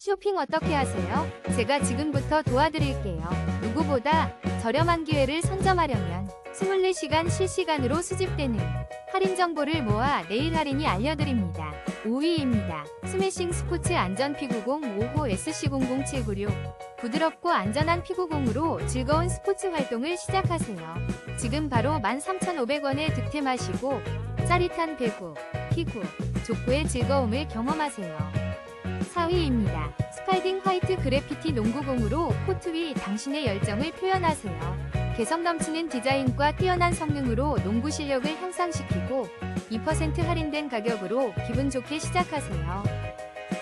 쇼핑 어떻게 하세요? 제가 지금부터 도와드릴게요. 누구보다 저렴한 기회를 선점하려면 24시간 실시간으로 수집되는 할인 정보를 모아 내일 할인이 알려드립니다. 5위입니다. 스매싱 스포츠 안전 피구공 5호 SC00796 부드럽고 안전한 피구공으로 즐거운 스포츠 활동을 시작하세요. 지금 바로 13,500원에 득템하시고 짜릿한 배구, 피구, 족구의 즐거움을 경험하세요. 4위입니다. 스팔딩 화이트 그래피티 농구공으로 코트 위 당신의 열정을 표현하세요. 개성 넘치는 디자인과 뛰어난 성능으로 농구 실력을 향상시키고 2% 할인된 가격으로 기분 좋게 시작하세요.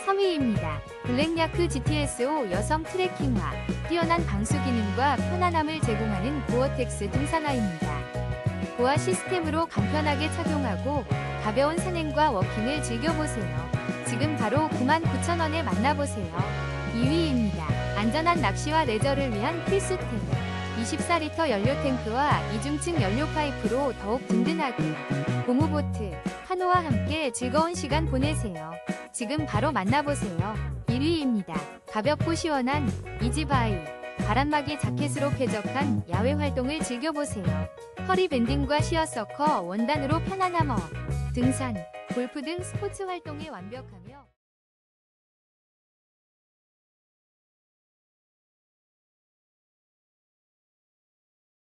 3위입니다. 블랙야크 GTSO 여성 트레킹화 뛰어난 방수 기능과 편안함을 제공하는 고어텍스 등산화입니다. 고화 시스템으로 간편하게 착용하고 가벼운 산행과 워킹을 즐겨보세요. 지금 바로 99,000원에 만나보세요. 2위입니다. 안전한 낚시와 레저를 위한 필수템. 24리터 연료 탱크와 이중층 연료 파이프로 더욱 든든하게. 고무보트, 카노와 함께 즐거운 시간 보내세요. 지금 바로 만나보세요. 1위입니다. 가볍고 시원한 이지바이. 바람막이 자켓으로 쾌적한 야외 활동을 즐겨보세요. 허리 밴딩과 시어서커 원단으로 편안함 업. 등산, 골프 등 스포츠 활동에 완벽하며